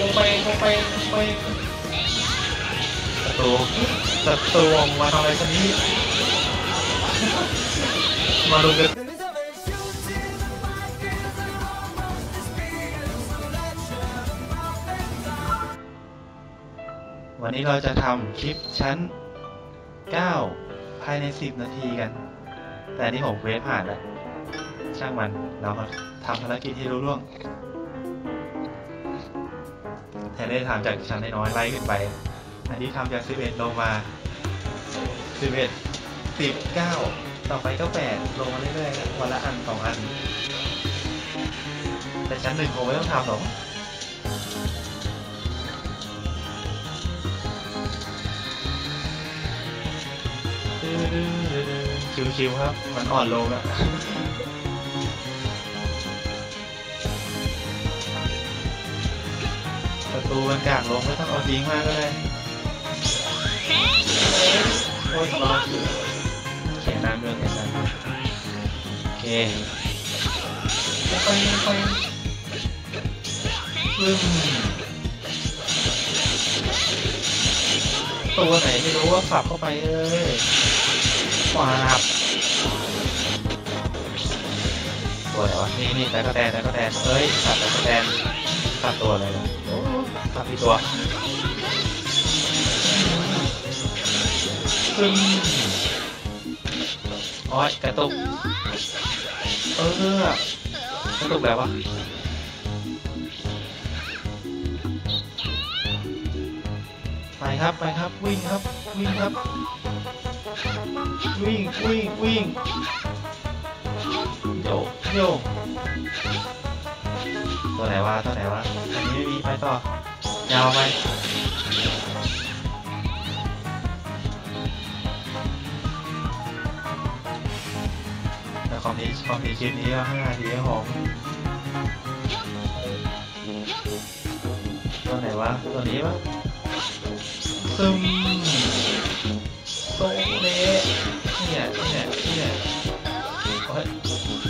ลงไปลงไปลงไปศัตรูศัตรูออกมาทำอะไรกันนี้ มาดูกันวันนี้เราจะทำคลิปชั้น 9 ภายใน 10 นาทีกัน แต่นี่ผมเวฟผ่านแล้ว ช่างมัน เรามาทำภารกิจที่รู้ล่วง แทนได้ทำจากชั้นน้อยไล่ขึ้นไป อันนี้ทำจาก 11 ลงมา 11 10 9ต่อไปก็ 8 ลงมาเรื่อยๆวันละอันสองอัน แต่ชั้นหนึ่งคงไม่ต้องทำหรอกชิวๆครับ มันอ่อนลงอะ ประตูมันกากลงไม่ต้องเอาจริงมากก็ได้โอ้ยรอเขียนน้ำเรื่องเขียนน้ำเรื่องโอเคไปไปปึ้มตัวไหนไม่รู้ว่าขับเข้าไปเอ้ยขวาบตัวไหนวะนี่นี่แต่ก็แตนแต่ก็แตนเอ้ยตัดแต่ก็แตนตัดตัวอะไรนะ ตัดที่ตัวโอ้ยกระตุก เออกระตุกแบบวะไปครับไปครับวิ่งครับวิ่งครับวิ่งวิ่งวิ่งโยโยตัวไหนวะตัวไหนวะอันนี้ไม่มีไปต่อ ยาวไปแต่คอมนี้คอมนี้คลิปนี้ก็ห้านาทีหอมตัวไหนวะตัวนี้ปะซึมตรงนี้เนี่ยเนี่ยเนี่ยโอ้ย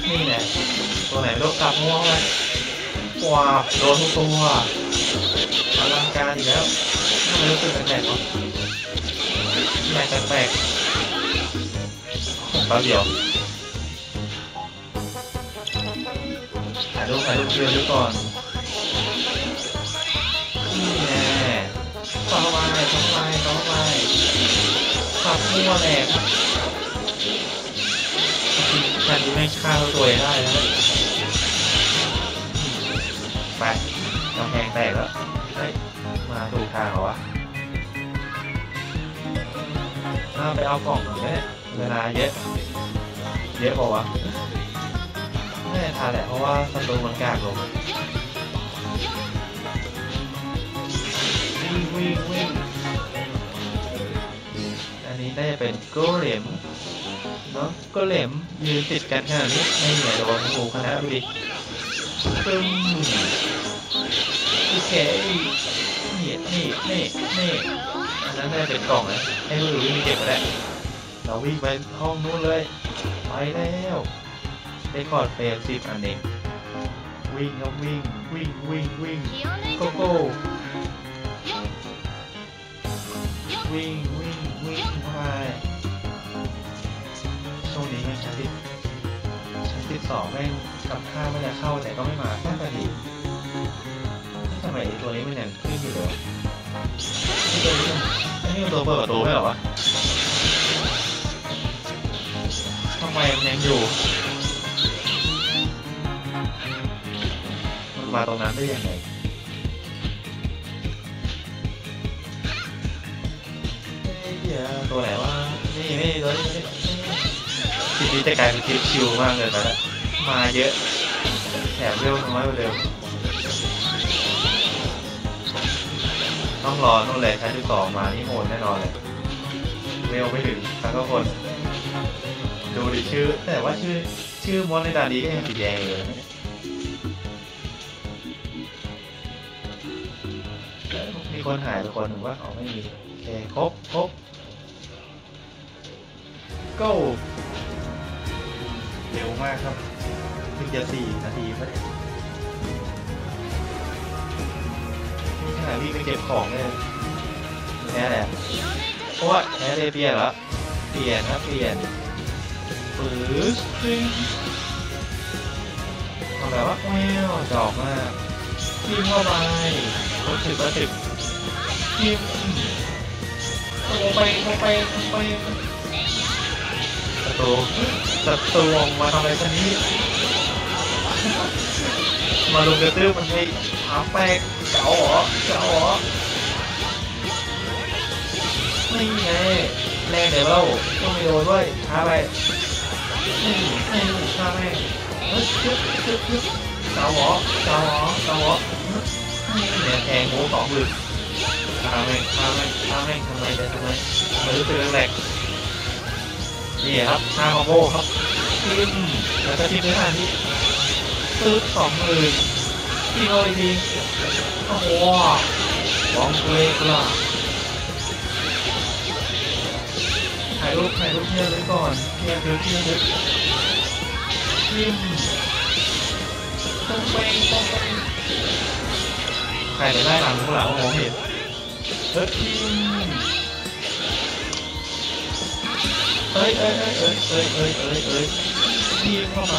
นี่เนี่ยตัวไหนไม่รู้กลับม่วงเลยว้าโดนทุกตัว อลังการอีกแล้วไม่รู้สึกแปลกๆวะแปลกแปลกๆแป๊บเดียวถ่ายรูปถ่ายรูปเชื่อดูก่อนนี่แน่ต่อไปต่อไปต่อไปขับมั่วแหลกการนี้ไม่ฆ่าตัวเองได้แล้วไป กำแพงแตกแล้วเฮ้ยมาถูกทางเหรอวะเอาไปเอากล่องหน่อยเวลาเยอะเยอะเปล่าวะไม่ได้ทานแหละเพราะว่าศัตรูมันกากลงวิ่งวิ่งวิ่งอันนี้น่าจะเป็นโกเหลมเนาะโกเหลมยืนติดกันขนาดนี้ไม่เหนื่อยโดนงูคณะดูดิปึ้ม เคนี่นี่นี่นี่อันนั้นน่าจะเป็นกล่องนะให้ลูกวิ่งเก็บก็ได้เราวิ่งไปห้องนู้นเลย ไปแล้วได้คอร์ดเฟลสิบอันเองวิ่งครับวิ่งวิ่งวิ่งวิ่งโกโก้วิ่งวิ่งวิ่งเข้าไปช่วงนี้แม่งชั้นที่ชั้นที่สองแม่งกับข้าวไม่ได้เข้าแต่ก็ไม่มาตั้งแต่ดีำไมไอ้ตัวนี้มันยังขึ้นอยู่เลยวะไอ้ตัวนี้มันไอ้นี่มันตัวเปิดประตูไม่หรอวะทำไมมันยังอยู่ มันมาตรงนั้นได้ยังไงเหี้ยตัวไหนวะนี่นี่ตัวนี้คลิปนี้จะกลายเป็นคลิปชิวมากเลยนะมาเยอะแถมเร็วน้อยกว่าเดิม ต้องรอนู่นเลยใช้ที่สองมานี่โหดแน่นอนเลยเร็วไม่ถึงทั้งก็คน ดูดิชื่อ แต่ว่าชื่อชื่อมอนในด่านนี้ก็ยังสีแดงอยู่เลยมีคนหายไปคนหนึ่งว่าเขาไม่มีโอเคครบครบ go เร็วมากครับเพิ่งจะสี่นาทีไม่ได้นี่วิ่งไปเก็บของเนี่ยแพ้แหละเพราะว่าแพ้เลยเปลี่ยนเหรอเปลี่ยนครับเปลี่ยนปื๊ดจึงทำแบบว่าแมวจอกมากพิมพ์เข้าไปรถถึกรถถึกพิมพ์ลงไปลงไปลงไปศัตรูศัตรูมาทำอะไรกันนี้ มาลงกระตื้อมันให้ถาแปลก เก๋าเหรอเก๋าเหรอนี่ไงแรงเดี๋ยวเราก็ไม่โดนด้วยช้าไปนี่นี่ช้าไปเฮ้ยยึบยึบยึบเก๋าเหรอเก๋าเหรอเก๋าเหรอเนี่ยแทงโง่สองหมื่นช้าแม่งช้าแม่งช้าแม่ทำไมเนี่ยทำไมมันรู้สึกแรงนี่ครับห้าคอมโบครับทิมแล้วก็ทิมด้วยท่านี้ซื้อสองหมื่น ทีโอทีโอ้โหบองเล็กล่ะถ่ายรูปถ่ายรูปเทียบไว้ก่อนเทียบเทียบเทียบทิมต้องไปต้องไปใครจะได้หลังกูหลังมองเห็นเฮ้ยทิมเอ้ยเอ้ยเอ้ยเอ้ยเอ้ยเอ้ยเอ้ยทีมเข้าไป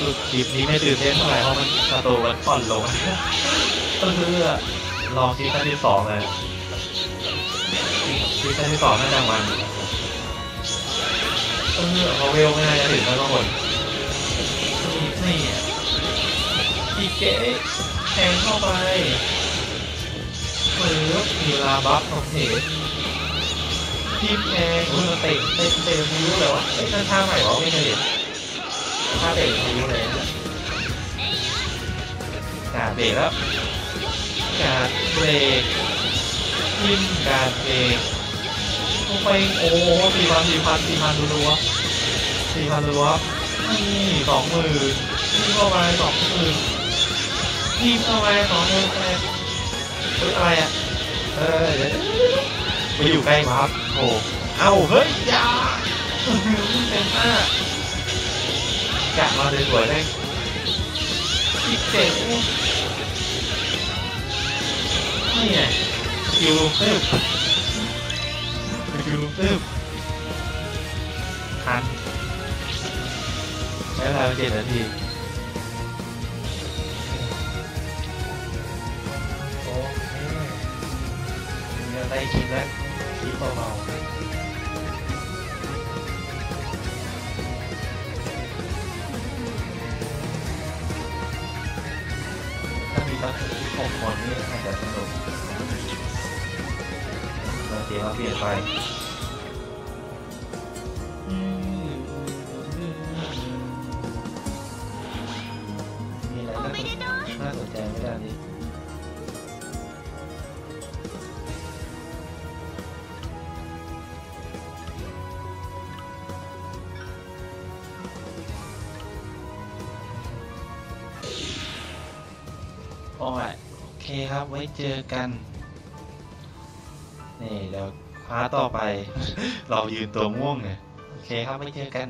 คือคลิปนี้ไม่ตื่นเต้นเท่าไหร่เพราะมันสตูมันอ่อนลงก็คือรอซีซั่นที่สองเลยซีซั่นที่สองน่าจะมันเออเขาเวลไม่น่าจะถึงแล้วทุกคนนี่นี่อีเก๋แทงเข้าไปเปิดมีลาบัฟของเหตุทีมแทงเออเตะเตะเตะรู้เลยวะไอ้ท่าท่าใหม่เหรอไม่เคยเห็น ถ้าเบรกรู้เลยการเบรกแล้วการเบรกทิมการเบรกลงไปโอ้โหสี่พันสี่พันสี่พันรัวสี่พันรัวนี่สองหมื่นทิมเข้าไปสองหมื่นทิมเข้าไปสองหมื่นแปดเฮ้ยอะไรอะเออเดี๋ยวไปอยู่ใกล้มาครับโอ้เอ้าเฮ้ยยาเต็มหน้า chạm vào để đuổi đây ít tệ hay nhỉ, kiều lùng têu. Kiều lùng têu. Hắn đấy là chuyện là gì tay chim đấy. Chỉ vào màu หกคนนี่อาจจะสนุกเราเสียงเราเปลี่ยนไปมีอะไรน่าสนน่าสนใจไหมด้านนี้โอ้ยโอเคครับ ไว้เจอกัน นี่เดี๋ยวคว้าต่อไป เรายืนตัวม่วงเนี่ย โอเคครับ ไว้เจอกัน